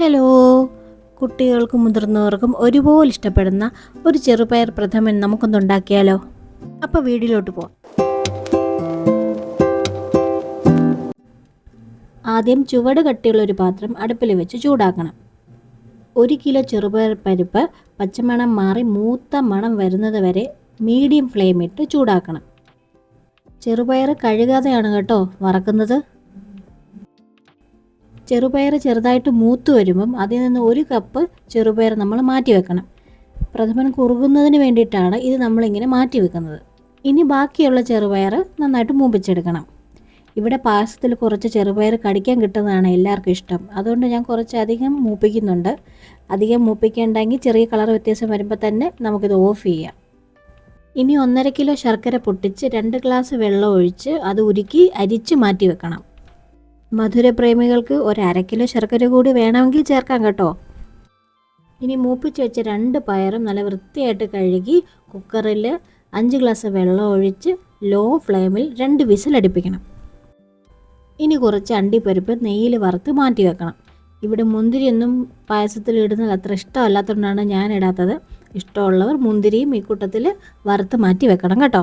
Hello. കുട്ടികൾക്കും മുതിർന്നവർക്കും ഒരുപോലെ ഇഷ്ടപ്പെടുന്ന ഒരു ചെറുപയർ പ്രഥമൻ നമുക്കൊന്ന് ഉണ്ടാക്കിയാലോ അപ്പോൾ വീടിലോട്ട് പോവാം. ആദ്യം ചുവട് കട്ടിയുള്ള ഒരു പാത്രം അടുപ്പിൽ വെച്ച് ചൂടാക്കണം. ഒരു കിലോ ചെറുപയർ പരിപ്പ് പച്ചമണം മാറി മൂത്ത മണം വരുന്നത് വരെ മീഡിയം ഫ്ലെയിമിട്ട് ചൂടാക്കണം. ചെറുപയർ കഴുകാതെയാണ് കേട്ടോ വറക്കുന്നത്. ചെറുപയർ ചെറുതായിട്ട് മൂത്ത് വരുമ്പം അതിൽ നിന്ന് ഒരു കപ്പ് ചെറുപയർ നമ്മൾ മാറ്റി വെക്കണം. പ്രഥമൻ കുറുകുന്നതിന് വേണ്ടിയിട്ടാണ് ഇത് നമ്മളിങ്ങനെ മാറ്റി വെക്കുന്നത്. ഇനി ബാക്കിയുള്ള ചെറുപയർ നന്നായിട്ട് മൂപ്പിച്ചെടുക്കണം. ഇവിടെ പായസത്തിൽ കുറച്ച് ചെറുപയർ കടിക്കാൻ കിട്ടുന്നതാണ് എല്ലാവർക്കും ഇഷ്ടം. അതുകൊണ്ട് ഞാൻ കുറച്ച് അധികം മൂപ്പിക്കുന്നുണ്ട്. അധികം മൂപ്പിക്കേണ്ടെങ്കിൽ ചെറിയ കളർ വ്യത്യാസം വരുമ്പോൾ തന്നെ നമുക്കിത് ഓഫ് ചെയ്യാം. ഇനി ഒന്നര കിലോ ശർക്കര പൊട്ടിച്ച് രണ്ട് ഗ്ലാസ് വെള്ളം ഒഴിച്ച് അത് ഉരുക്കി അരിച്ച് മാറ്റി വെക്കണം. മധുരപ്രേമികൾക്ക് ഒരു അര കിലോ ശർക്കര കൂടി വേണമെങ്കിൽ ചേർക്കാം കേട്ടോ. ഇനി മൂപ്പിച്ച് വെച്ച രണ്ട് പയറും നല്ല വൃത്തിയായിട്ട് കഴുകി കുക്കറിൽ അഞ്ച് ഗ്ലാസ് വെള്ളം ഒഴിച്ച് ലോ ഫ്ലെയിമിൽ രണ്ട് വിസിൽ അടുപ്പിക്കണം. ഇനി കുറച്ച് അണ്ടിപ്പരിപ്പ് നെയ്യിൽ വറുത്ത് മാറ്റി വെക്കണം. ഇവിടെ മുന്തിരിയൊന്നും പായസത്തിൽ ഇടുന്നത് അത്ര ഇഷ്ടമല്ലാത്തതുകൊണ്ടാണ് ഞാൻ ഇടാത്തത്. ഇഷ്ടമുള്ളവർ മുന്തിരിയും ഈ കൂട്ടത്തിൽ വറുത്ത് മാറ്റി വെക്കണം കേട്ടോ.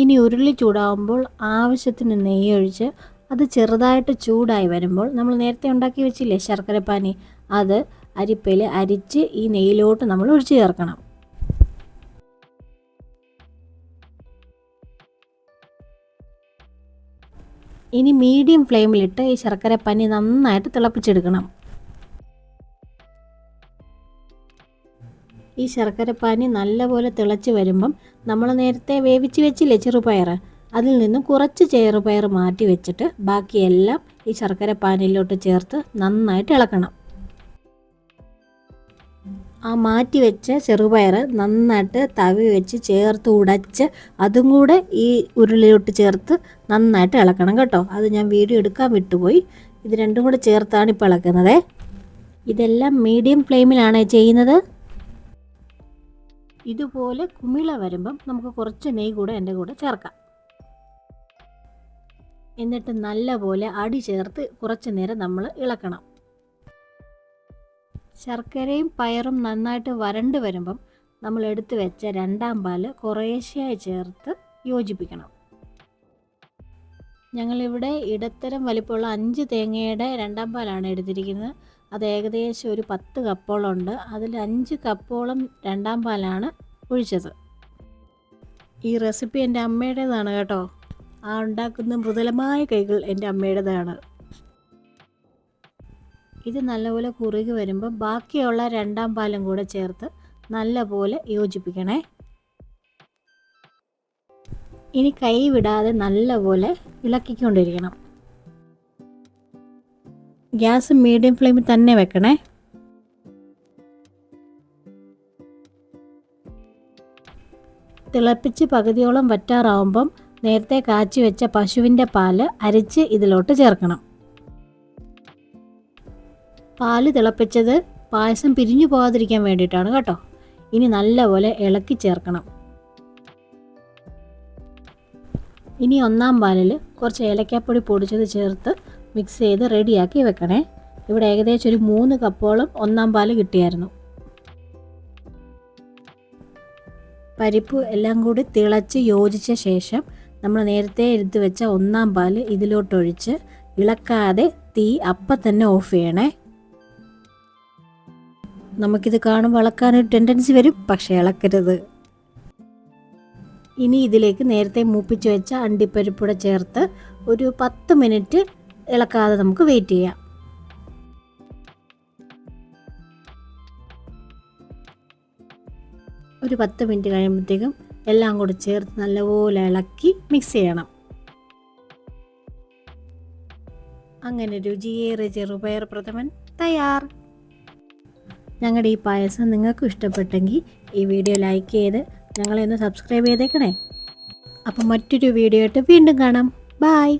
ഇനി ഉരുളി ചൂടാവുമ്പോൾ ആവശ്യത്തിന് നെയ്യ് ഒഴിച്ച് അത് ചെറുതായിട്ട് ചൂടായി വരുമ്പോൾ നമ്മൾ നേരത്തെ ഉണ്ടാക്കി വെച്ചില്ലേ ശർക്കരപ്പാനി? അത് അരിപ്പയിൽ അരിച്ച് ഈ നെയ്യിലോട്ട് നമ്മൾ ഒഴിച്ചു ചേർക്കണം. ഇനി മീഡിയം ഫ്ലെയിമിലിട്ട് ഈ ശർക്കരപ്പാനി നന്നായിട്ട് തിളപ്പിച്ചെടുക്കണം. ഈ ശർക്കര പാനി നല്ലപോലെ തിളച്ച് വരുമ്പം നമ്മൾ നേരത്തെ വേവിച്ച് വെച്ചില്ലേ ചെറുപയർ അതിൽ നിന്നും കുറച്ച് ചെറുപയർ മാറ്റി വെച്ചിട്ട് ബാക്കിയെല്ലാം ഈ ശർക്കര പാനിയിലോട്ട് ചേർത്ത് നന്നായിട്ട് ഇളക്കണം. ആ മാറ്റി വെച്ച ചെറുപയർ നന്നായിട്ട് തവി വെച്ച് ചേർത്ത് ഉടച്ച് അതും കൂടെ ഈ ഉരുളിലോട്ട് ചേർത്ത് നന്നായിട്ട് ഇളക്കണം കേട്ടോ. അത് ഞാൻ വീഡിയോ എടുക്കാൻ വിട്ടുപോയി. ഇത് രണ്ടും കൂടെ ചേർത്താണ് ഇപ്പോൾ ഇളക്കുന്നത്. ഇതെല്ലാം മീഡിയം ഫ്ലെയിമിലാണ് ചെയ്യുന്നത്. ഇതുപോലെ കുമിള വരുമ്പം നമുക്ക് കുറച്ച് നെയ് കൂടെ എന്റെ കൂടെ ചേർക്കാം. എന്നിട്ട് നല്ലപോലെ അടി ചേർത്ത് കുറച്ച് നേരം നമ്മൾ ഇളക്കണം. ശർക്കരയും പയറും നന്നായിട്ട് വരണ്ട് വരുമ്പം നമ്മൾ എടുത്തു വെച്ച രണ്ടാം പാൽ കുറേശ്ശെയായി ചേർത്ത് യോജിപ്പിക്കണം. ഞങ്ങളിവിടെ ഇടത്തരം വലിപ്പമുള്ള അഞ്ച് തേങ്ങയുടെ രണ്ടാം പാലാണ് എടുത്തിരിക്കുന്നത്. അത് ഏകദേശം ഒരു പത്ത് കപ്പോളം ഉണ്ട് അതിൽ അഞ്ച് കപ്പോളം രണ്ടാം പാലാണ് ഒഴിച്ചത്. ഈ റെസിപ്പി എന്റെ അമ്മയുടേതാണ് കേട്ടോ. ആ ഉണ്ടാക്കുന്ന മൃദുലമായ കൈകൾ എന്റെ അമ്മയുടേതാണ്. ഇത് നല്ലപോലെ കുറുകി വരുമ്പോൾ ബാക്കിയുള്ള രണ്ടാം പാലും കൂടെ ചേർത്ത് നല്ലപോലെ യോജിപ്പിക്കണേ. ഇനി കൈ വിടാതെ നല്ലപോലെ ഇളക്കിക്കൊണ്ടിരിക്കണം. ഗ്യാസ് മീഡിയം ഫ്ലെയിമിൽ തന്നെ വെക്കണേ. തിളപ്പിച്ച് പകുതിയോളം വറ്റാറാവുമ്പം നേരത്തെ കാച്ചി വെച്ച പശുവിന്റെ പാൽ അരിച്ച് ഇതിലോട്ട് ചേർക്കണം. പാൽ തിളപ്പിച്ചത് പായസം പിരിഞ്ഞു പോകാതിരിക്കാൻ വേണ്ടിയിട്ടാണ് കേട്ടോ. ഇനി നല്ലപോലെ ഇളക്കി ചേർക്കണം. ഇനി ഒന്നാം പാലിൽ കുറച്ച് ഏലക്കാപ്പൊടി പൊടിച്ചത് ചേർത്ത് മിക്സ് ചെയ്ത് റെഡിയാക്കി വെക്കണേ. ഇവിടെ ഏകദേശം ഒരു മൂന്ന് കപ്പോളം ഒന്നാം പാൽ കിട്ടിയായിരുന്നു. പരിപ്പ് എല്ലാം കൂടി തിളച്ച് യോജിച്ച ശേഷം നമ്മൾ നേരത്തെ എടുത്ത് വെച്ച ഒന്നാം പാൽ ഇതിലോട്ടൊഴിച്ച് ഇളക്കാതെ തീ അപ്പം തന്നെ ഓഫ് ചെയ്യണേ. നമുക്കിത് കാണുമ്പോൾ ഇളക്കാനൊരു ടെൻഡൻസി വരും പക്ഷേ ഇളക്കരുത്. ഇനി ഇതിലേക്ക് നേരത്തെ മൂപ്പിച്ച് വെച്ച അണ്ടിപ്പരിപ്പൂടെ ചേർത്ത് ഒരു പത്ത് മിനിറ്റ് ഇളക്കാതെ നമുക്ക് വെയിറ്റ് ചെയ്യാം. ഒരു പത്ത് മിനിറ്റ് കഴിയുമ്പോഴത്തേക്കും എല്ലാം കൂടി ചേർത്ത് നല്ലപോലെ ഇളക്കി മിക്സ് ചെയ്യണം. അങ്ങനെ രുചിയേറെ ചെറുപയർ പ്രഥമൻ തയ്യാർ. ഞങ്ങളുടെ ഈ പായസം നിങ്ങൾക്ക് ഇഷ്ടപ്പെട്ടെങ്കിൽ ഈ വീഡിയോ ലൈക്ക് ചെയ്ത് ഞങ്ങളെ ഒന്ന് സബ്സ്ക്രൈബ് ചെയ്തേക്കണേ. അപ്പം മറ്റൊരു വീഡിയോ ആയിട്ട് വീണ്ടും കാണാം. ബായ്